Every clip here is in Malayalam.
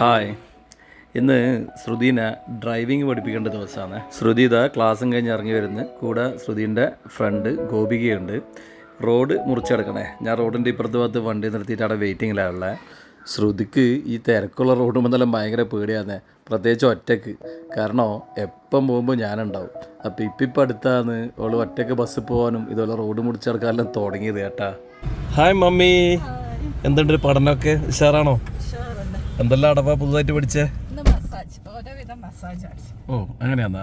ഹായ്. ഇന്ന് ശ്രുതിനെ ഡ്രൈവിംഗ് പഠിപ്പിക്കേണ്ട ദിവസമാണ്. ശ്രുതി ഇതാ ക്ലാസ്സും കഴിഞ്ഞ് ഇറങ്ങി വരുന്നു. കൂടെ ശ്രുതിന്റെ ഫ്രണ്ട് ഗോപികയുണ്ട്. റോഡ് മുറിച്ചെടുക്കണേ ഞാൻ റോഡിന്റെ ഇപ്പുറത്ത് ഭാഗത്ത് വണ്ടി നിർത്തിയിട്ട് അവിടെ വെയിറ്റിങ്ങിലാണുള്ളത് ശ്രുതിക്ക് ഈ തിരക്കുള്ള റോഡ് മുതലെല്ലാം ഭയങ്കര പേടിയാണ് പ്രത്യേകിച്ച് ഒറ്റയ്ക്ക്. കാരണം എപ്പം പോകുമ്പോൾ ഞാനുണ്ടാവും. അപ്പോൾ ഇപ്പം ഇപ്പം അടുത്താണ് അവൾ ഒറ്റയ്ക്ക് ബസ്സിൽ പോകാനും ഇതുപോലെ റോഡ് മുറിച്ചെടുക്കാനെല്ലാം തുടങ്ങിയത് കേട്ടാ. Hi mummy. എന്തുണ്ട് പഠനമൊക്കെ? ഉഷാറാണോ? എന്തെല്ലാം അടവാ പുതുതായിട്ട് പഠിച്ചേ? ഓ അങ്ങനെയാന്നാ?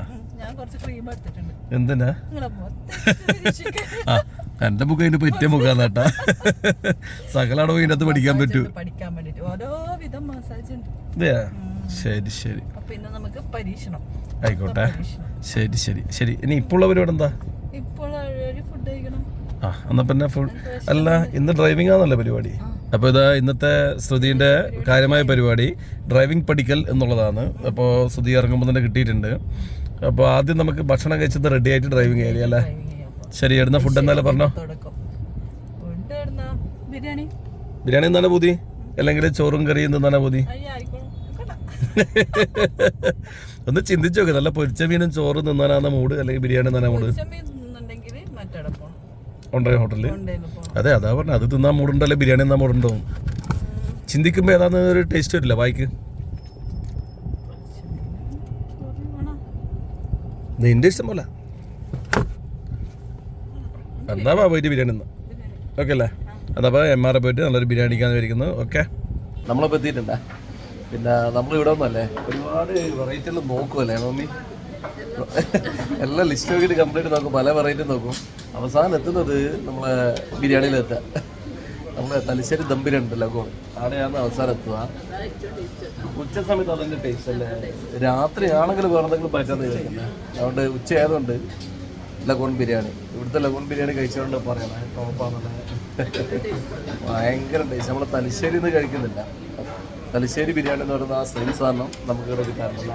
എന്തിനാ? എന്റെ മുഖം അതിന് പറ്റിയ മുഖാന്ന് കേട്ടാ സകല അടവ് ഇതിനകത്ത് പഠിക്കാൻ പറ്റൂ. ശരി ശരി. ആയിക്കോട്ടെ. ശരി ശരി ശരി. ഇനി ഇപ്പോൾ ഉള്ള പരിപാടി എന്താ ഫുഡ് ആ എന്നാ പിന്നെ ഫുൾ അല്ല ഇന്ന് ഡ്രൈവിംഗ് ആണല്ലോ പരിപാടി. അപ്പോൾ ഇത് ഇന്നത്തെ ശ്രുതിന്റെ കാര്യമായ പരിപാടി ഡ്രൈവിംഗ് പഠിക്കൽ എന്നുള്ളതാണ്. അപ്പോൾ ശ്രുതി ഇറങ്ങുമ്പോൾ തന്നെ കിട്ടിയിട്ടുണ്ട്. അപ്പോൾ ആദ്യം നമുക്ക് ഭക്ഷണം കഴിച്ചത് റെഡി ആയിട്ട് ഡ്രൈവിംഗ് ചെയ്യാം അല്ലേ? ശരി എടുന്ന ഫുഡ് എന്നാലും പറഞ്ഞോ? ബിരിയാണി. എന്താണ് പൂതി? അല്ലെങ്കിൽ ചോറും കറിയും എന്താണ് പൂതി? ഒന്ന് ചിന്തിച്ചു നോക്ക്. നല്ല പൊരിച്ച മീനും ചോറും നിന്നാനാണ് മൂഡ് അല്ലെങ്കിൽ ബിരിയാണി നിന്നാണ് മൂഡ് ചെമ്മീൻ തിന്നുന്നുണ്ടെങ്കിൽ മറ്റവിടെ പോണം ഉണ്ടോ ഹോട്ടലിൽ അതെ അതാ പറഞ്ഞത് അത് തിന്നാൻ മൂടുണ്ടല്ലേ? ബിരിയാണി തിന്നാൻ മൂടുണ്ടോ? ചിന്തിക്കുമ്പോൾ ഏതാന്ന് ഒരു ടേസ്റ്റ് വരില്ല. വായിക്ക്. നിന്റെ ഇഷ്ടം പോലെ. എന്നാ വാ പോയിട്ട് ബിരിയാണി തിന്നാം. ഓക്കെ അല്ലേ? അതപ്പോൾ എം ആർ പോയിട്ട് നല്ലൊരു ബിരിയാണി കഴിക്കാന്ന് വിചാരിക്കുന്നു ഓക്കെ നമ്മളിപ്പോ എത്തിയിട്ടുണ്ടേ? പിന്നെ നമ്മൾ ഇവിടെ ഒന്നല്ലേ ഒരുപാട് വെറൈറ്റികൾ നോക്കുമല്ലേ മമ്മി? എല്ലാം ലിസ്റ്റ് നോക്കിയിട്ട് കംപ്ലീറ്റ് നോക്കും. പല വെറൈറ്റി നോക്കും. അവസാനം എത്തുന്നത് നമ്മളെ ബിരിയാണിയിലെത്തുക നമ്മളെ തലശ്ശേരി ദം ബിരിയാണി ഉണ്ടല്ലോ ഗോൾ അവിടെയാണ് അവസാനം എത്തുക ഉച്ച സമയത്ത് അതിന്റെ ടേസ്റ്റ് അല്ലേ? രാത്രി ആണെങ്കിൽ വേറെ എന്തെങ്കിലും പറ്റാന്ന് വിചാരിക്കുന്നത് അതുകൊണ്ട് ഉച്ച ആയതുകൊണ്ട് ലഗോൺ ബിരിയാണി. ഇവിടുത്തെ ലഗോൺ ബിരിയാണി കഴിച്ചുകൊണ്ട് പറയണേ ടോപ്പാണെന്ന് ഭയങ്കര ടേസ്റ്റ് നമ്മൾ തലശ്ശേരി നിന്ന് കഴിക്കുന്നില്ല. തലശ്ശേരി ബിരിയാണി എന്ന് പറയുന്ന ആ സെയിം സാധനം നമുക്ക് ഇവിടെ കിട്ടാറില്ല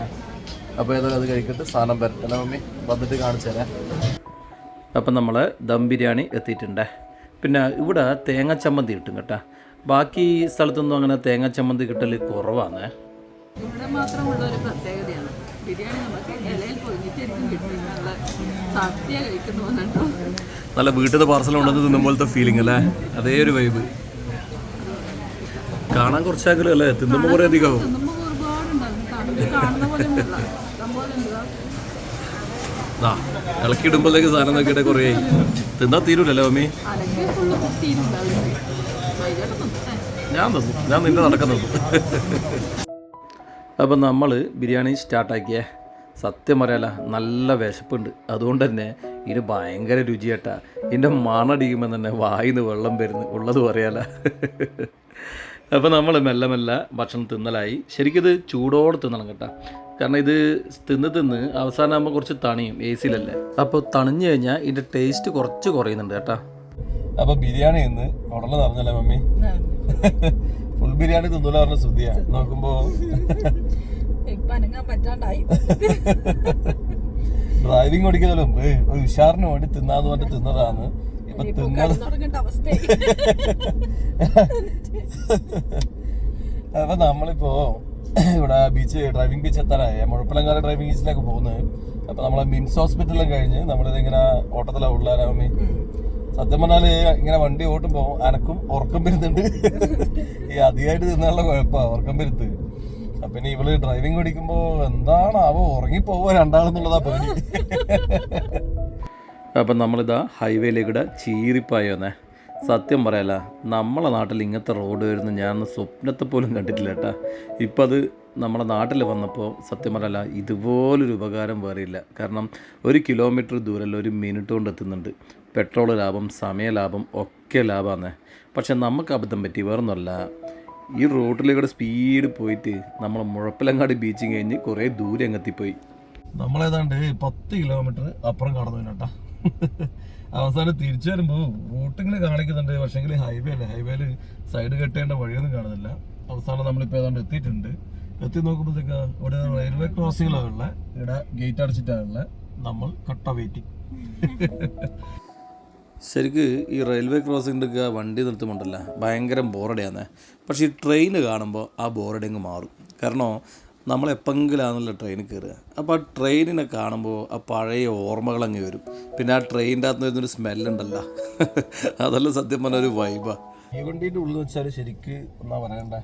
അപ്പോൾ ഏതായാലും അത് കഴിക്കട്ട് സാധനം വരട്ടെ. മമ്മി? വന്നിട്ട് കാണിച്ചു തരാം അപ്പം നമ്മൾ ദം ബിരിയാണി എത്തിയിട്ടുണ്ട്. പിന്നെ ഇവിടെ തേങ്ങ ചമ്മന്തി കിട്ടും കേട്ടോ. ബാക്കി സ്ഥലത്തൊന്നും അങ്ങനെ തേങ്ങ ചമ്മന്തി കിട്ടൽ കുറവാണ് ഇവിടെ മാത്രമുള്ള ഒരു പ്രത്യേകതയാണ്. ബിരിയാണി നമുക്ക് ഇലയിൽ പൊതിഞ്ഞിട്ടായിരിക്കും കിട്ടും നല്ല സദ്യ കഴിക്കുന്നു നല്ല വീട്ടിൽ പാർസൽ ഉണ്ടെന്ന് തിന്നും പോലത്തെ ഫീലിംഗ് അല്ലേ? അതേ ഒരു വൈബ് കാണാൻ കുറച്ചാക്കലും അല്ലേ? തിന്നുമ്പോൾ കുറേ അധികമാവും കാണുമ്പോൾ കാണുന്ന പോലെ ഉണ്ട് ആ ഇളക്കിയിടുമ്പോഴത്തേക്ക് സാധനം നോക്കിയിട്ട് കുറേ തിന്നാ തീരൂലല്ലോ മമ്മി ഞാൻ തന്നു. ഞാൻ നിന്നെ നടക്കുന്നത് അപ്പം നമ്മൾ ബിരിയാണി സ്റ്റാർട്ടാക്കിയേ. സത്യം പറയാല നല്ല വിശപ്പുണ്ട്. അതുകൊണ്ട് തന്നെ ഇതിന് ഭയങ്കര രുചിയാട്ടാ. ഇതിന്റെ മണടിക്കുമ്പോൾ തന്നെ വായിന്ന് വെള്ളം വരുന്നു. ഉള്ളത് പറയാല. അപ്പോൾ നമ്മൾ മെല്ലെ മെല്ലെ ഭക്ഷണം തിന്നലായി. ഇത് ചൂടോടെ തിന്നണം കേട്ടോ. കാരണം ഇത് തിന്ന് തിന്ന് അവസാനമാകുമ്പോൾ കുറച്ച് തണിയും എ സിയിലല്ലേ. അപ്പോൾ തണിഞ്ഞു കഴിഞ്ഞാൽ ഇതിന്റെ ടേസ്റ്റ് കുറച്ച് കുറയുന്നുണ്ട് കേട്ടോ. അപ്പോൾ ബിരിയാണി ഇന്ന് ഉടനെ നിറഞ്ഞല്ലേ മമ്മി? ഫുൾ ബിരിയാണി തിന്നൂല പറഞ്ഞ ശ്രുതിയാ. നോക്കുമ്പോ ഇപ്പൊ ഡ്രൈവിംഗ് ഓടിക്കുന്നതിന് മുമ്പ് ഒരു ഉഷാറിന് വേണ്ടി തിന്നാന്ന് പറഞ്ഞിട്ട് തിന്നതാണ് ഇപ്പൊ തിന്നത് അവസ്ഥയായി. അപ്പൊ നമ്മളിപ്പോ ഇവിടെ ബീച്ച് ഡ്രൈവിംഗ് ബീച്ച് എത്താനായി മുഴപ്പിലങ്ങാല ഡ്രൈവിംഗ് ബീച്ചിലേക്ക് പോകുന്നത് അപ്പൊ നമ്മളെ മിംസ് ഹോസ്പിറ്റലിലും കഴിഞ്ഞ് നമ്മളിത് ഇങ്ങനെ ഓട്ടത്തിലാ ഉള്ളാരാമി സത്യം പറഞ്ഞാൽ ഇങ്ങനെ വണ്ടി ഓട്ടുമ്പോ അനക്കും ഉറക്കം വരുന്നുണ്ട്. ഈ അധികമായിട്ട് തിന്നാനുള്ള കുഴപ്പാ ഉറക്കം വരുത്ത്. അപ്പൊ ഇനി ഇവൾ ഡ്രൈവിംഗ് പഠിക്കുമ്പോ എന്താണ് അവ ഉറങ്ങിപ്പോവോ രണ്ടാളെന്നുള്ളതാ പേടി അപ്പം നമ്മളിതാ ഹൈവേയിലേക്കൂടെ ചീറിപ്പായോന്നേ. സത്യം പറയാല നമ്മളെ നാട്ടിൽ ഇങ്ങനത്തെ റോഡ് വരുന്ന ഞാൻ സ്വപ്നത്തെ പോലും കണ്ടിട്ടില്ല കേട്ടാ ഇപ്പം അത് നമ്മുടെ നാട്ടിൽ വന്നപ്പോൾ സത്യം പറയല ഇതുപോലൊരു ഉപകാരം വേറെയില്ല കാരണം ഒരു കിലോമീറ്റർ ദൂരമല്ല ഒരു മിനിറ്റ് കൊണ്ട് എത്തുന്നുണ്ട്. പെട്രോൾ ലാഭം സമയ ലാഭം ഒക്കെ ലാഭമാണ് പക്ഷെ നമുക്ക് അബദ്ധം പറ്റി വേറൊന്നുമല്ല. ഈ റോഡിലൂടെ സ്പീഡ് പോയിട്ട് നമ്മൾ മുഴപ്പിലങ്ങാടി ബീച്ചിങ് കഴിഞ്ഞ് കുറേ ദൂരെ അങ്ങെത്തിപ്പോയി നമ്മളേതാണ്ട് പത്ത് കിലോമീറ്റർ അപ്പുറം കടന്നു കേട്ടാ അവസാനം തിരിച്ചു വരുമ്പോ റൂട്ടിങ്ങനെ കാണിക്കുന്നുണ്ട്. പക്ഷെങ്കിൽ ഹൈവേ അല്ലേ? ഹൈവേയിൽ സൈഡ് കെട്ടേണ്ട വഴിയൊന്നും കാണുന്നില്ല. അവസാനം നമ്മളിപ്പോൾ ഏതാണ്ട് എത്തിയിട്ടുണ്ട്. എത്തി നോക്കുമ്പോഴത്തേക്ക് ഇവിടെ റെയിൽവേ ക്രോസിങ്ങിലാണ് ഉള്ളത് ഇവിടെ ഗേറ്റ് അടച്ചിട്ടാണുള്ള നമ്മൾ കട്ട വെയിറ്റിംഗ് ശരിക്ക് ഈ റെയിൽവേ ക്രോസിങ്ങിന്റെ വണ്ടി നിർത്തുമുണ്ടല്ല ഭയങ്കര ബോറടിയാന്ന് പക്ഷേ ഈ ട്രെയിൻ കാണുമ്പോൾ ആ ബോറടി അങ്ങ് മാറും. കാരണം നമ്മൾ എപ്പെങ്കിലാണല്ലോ ട്രെയിനിൽ കയറുക അപ്പോൾ ആ ട്രെയിനിനെ കാണുമ്പോൾ ആ പഴയ ഓർമ്മകൾ അങ്ങ് വരും. പിന്നെ ആ ട്രെയിനിന്റെ അകത്ത് വരുന്നൊരു സ്മെല്ലുണ്ടല്ലോ അതെല്ലാം സത്യം പറഞ്ഞ ഒരു വൈബാണ് ഈ വണ്ടീന്റെ ഉള്ളിൽ വെച്ചാൽ ശരിക്ക് എന്നാ പറയണ്ട?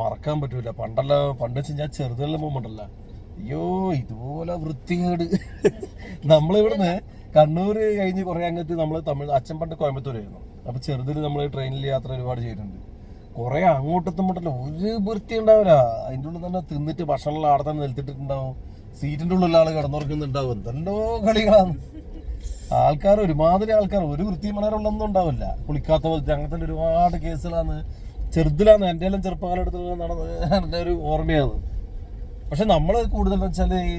മറക്കാൻ പറ്റൂല. പണ്ടല്ല പണ്ട് വെച്ച് ഞാൻ ചെറുതെല്ലാം പോകുമ്പോണ്ടല്ല അയ്യോ ഇതുപോലെ വൃത്തികേട്. നമ്മളിവിടുന്ന് കണ്ണൂർ കഴിഞ്ഞ് കുറെ അങ്ങത്ത് നമ്മൾ തമിഴ് അച്ഛൻ പണ്ട് കോയമ്പത്തൂരായിരുന്നു. അപ്പൊ ചെറുതിൽ നമ്മൾ ട്രെയിനിൽ യാത്ര ഒരുപാട് ചെയ്തിട്ടുണ്ട്. കുറെ അങ്ങോട്ടെത്തുമ്പോണ്ടല്ലോ ഒരു വൃത്തി ഉണ്ടാവില്ല അതിന്റെ ഉള്ളിൽ തന്നെ തിന്നിട്ട് ഭക്ഷണം ആടെ തന്നെ നിലത്തിട്ടുണ്ടാവും സീറ്റിന്റെ ഉള്ളിൽ ആൾ കിടന്നുറക്കുന്നുണ്ടാവും എന്തെല്ലോ കളികളാണ് ആൾക്കാർ ഒരുമാതിരി ആൾക്കാർ. ഒരു വൃത്തിയും മണറുള്ളൊന്നും ഉണ്ടാവില്ല. കുളിക്കാത്ത പോലത്തെ അങ്ങനത്തെ ഒരുപാട് കേസുകളാണ് ചെറുതിലാണ് എന്റെ എല്ലാം ചെറുപ്പകാലത്ത് നടന്നത് എന്റെ ഒരു ഓർമ്മയാണ്. പക്ഷെ നമ്മൾ കൂടുതലെന്ന് വെച്ചാൽ ഈ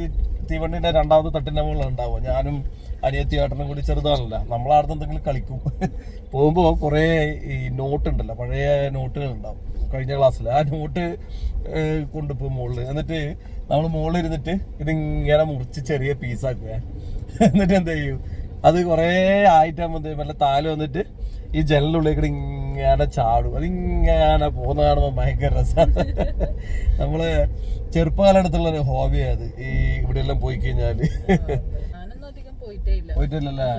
തീവണ്ടിന്റെ രണ്ടാമത്തെ തട്ടിന്റെ മുകളിൽ ഉണ്ടാവുക. ഞാനും അനിയത്തി ഏട്ടനും കൂടി ചെറുതാണല്ല. നമ്മളാടുന്ന് എന്തെങ്കിലും കളിക്കും. പോകുമ്പോൾ കുറേ ഈ നോട്ട് ഉണ്ടല്ലോ പഴയ നോട്ടുകൾ ഉണ്ടാവും കഴിഞ്ഞ ക്ലാസ്സിൽ ആ നോട്ട് കൊണ്ടുപോകും മുകളിൽ എന്നിട്ട് നമ്മൾ മുകളിൽ ഇരുന്നിട്ട് ഇതിങ്ങനെ മുറിച്ച് ചെറിയ പീസാക്കുക എന്നിട്ട് എന്ത് ചെയ്യും? അത് കുറേ ആയിട്ടാകുമ്പോൾ നല്ല താൽ വന്നിട്ട് ഈ ജനലുള്ളിൽ കൂടി ഇങ്ങനെ ചാടും. അതിങ്ങനെ പോകുന്ന കാണുമ്പോൾ ഭയങ്കര രസമാണ് നമ്മൾ ചെറുപ്പകാലത്തുള്ള ഒരു അത്. ഈ ഇവിടെയെല്ലാം പോയി കഴിഞ്ഞാൽ ഞാനൊന്നും അധികം പോയിട്ടേ ഇല്ല പോയിട്ടില്ലല്ലേ?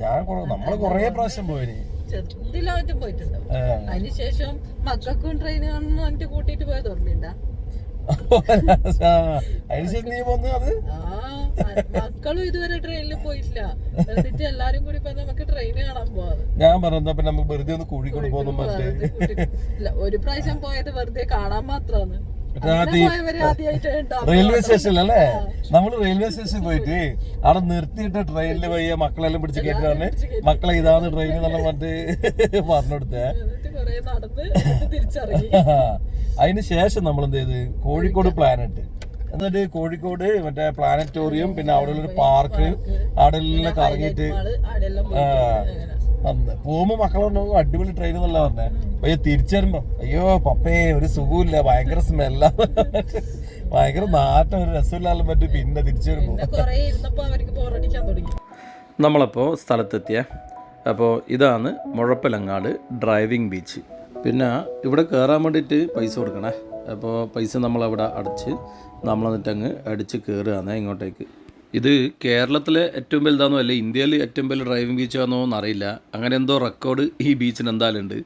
ഞാൻ നമ്മൾ കൊറേ പ്രാവശ്യം പോയിന്. ചെറുതിലായിട്ടും പോയിട്ടുണ്ട്. അതിനുശേഷം മക്കൾക്കും ട്രെയിൻ കാണുന്നു എന്നിട്ട് കൂട്ടിട്ട് പോയത് ഓർമ്മയുണ്ട? മക്കളും ഇതുവരെ ട്രെയിനിൽ പോയിട്ടില്ല. എന്നിട്ട് എല്ലാരും കൂടി നമുക്ക് ട്രെയിൻ കാണാൻ പോവാ. ഞാൻ പറഞ്ഞ പിന്നെ നമുക്ക് വെറുതെ ഒന്ന് കോഴിക്കോട് പോകുന്നു ഒരു പ്രാവശ്യം പോയത് വെറുതെ കാണാൻ മാത്രമാണ് റെയിൽവേ സ്റ്റേഷനിൽ അല്ലേ നമ്മൾ റെയിൽവേ സ്റ്റേഷനിൽ പോയിട്ട് അവിടെ നിർത്തിയിട്ട് ട്രെയിനിൽ പോയി മക്കളെല്ലാം പിടിച്ച് കയറ്റാണ് മക്കളെ ഇതാണ് ട്രെയിൻ എന്നുള്ള പറഞ്ഞിട്ട് പറഞ്ഞു കൊടുത്തേ അതിന് ശേഷം നമ്മൾ എന്ത് ചെയ്ത്? കോഴിക്കോട് പ്ലാനറ്റ് എന്നിട്ട് കോഴിക്കോട് മറ്റേ പ്ലാനറ്റോറിയം പിന്നെ അവിടെ ഒരു പാർക്ക് അവിടെ എല്ലാം കറങ്ങിയിട്ട് അന്ന് പോകുമ്പോ മക്കളുണ്ടാവും അടിപൊളി ട്രെയിൻ എന്നല്ല പറഞ്ഞേ? അയ്യോ തിരിച്ചു വരുമ്പോ അയ്യോ പപ്പേ ഒരു സുഖമില്ല ഭയങ്കര സ്മെല്ല ഭയങ്കര നാറ്റം ഒരു രസമില്ലാലും പറ്റും പിന്നെ തിരിച്ചു വരുമ്പോ. നമ്മളപ്പോൾ സ്ഥലത്തെത്തിയ അപ്പോൾ ഇതാണ് മുഴപ്പിലങ്ങാട് ഡ്രൈവിംഗ് ബീച്ച് പിന്നെ ഇവിടെ കയറാൻ വേണ്ടിയിട്ട് പൈസ കൊടുക്കണേ. അപ്പോൾ പൈസ നമ്മളവിടെ അടച്ച് നമ്മളെന്നിട്ടങ്ങ് എന്നിട്ട് അങ്ങ് അടിച്ച് കയറുകയാണ് ഇങ്ങോട്ടേക്ക്. ഇത് കേരളത്തിലെ ഏറ്റവും വലുതാണോ അല്ലെ ഇന്ത്യയിൽ ഏറ്റവും വലിയ ഡ്രൈവിംഗ് ബീച്ച് ആണോ എന്നറിയില്ല. അങ്ങനെ എന്തോ റെക്കോർഡ് ഈ ബീച്ചിന് എന്തായാലും ഉണ്ട്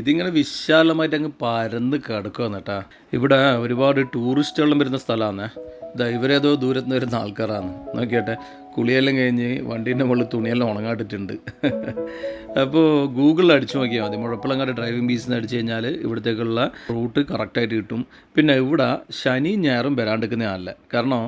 ഇതിങ്ങനെ വിശാലമായിട്ട് അങ്ങ് പരന്ന് കിടക്കുകയാണ് കേട്ടാ. ഇവിടെ ഒരുപാട് ടൂറിസ്റ്റുകളും വരുന്ന സ്ഥലമാണ്. ഇതാ ഇവരേതോ ദൂരത്ത് നിന്ന് വരുന്ന ആൾക്കാരാണ്. നോക്കിയാട്ടെ കുളിയെല്ലാം കഴിഞ്ഞ് വണ്ടീന്റെ മുകളിൽ തുണിയെല്ലാം ഉണങ്ങാട്ടിട്ടുണ്ട്. അപ്പോൾ ഗൂഗിളിൽ അടിച്ചു നോക്കിയാൽ മതി. മുഴപ്പിളങ്ങാട് ഡ്രൈവിംഗ് ബീച്ചിൽ നിന്ന് അടിച്ചു കഴിഞ്ഞാൽ ഇവിടത്തേക്കുള്ള റൂട്ട് കറക്റ്റായിട്ട് കിട്ടും. പിന്നെ ഇവിടെ ശനി ഞായറും വരാണ്ടിരിക്കുന്നതല്ല കാരണം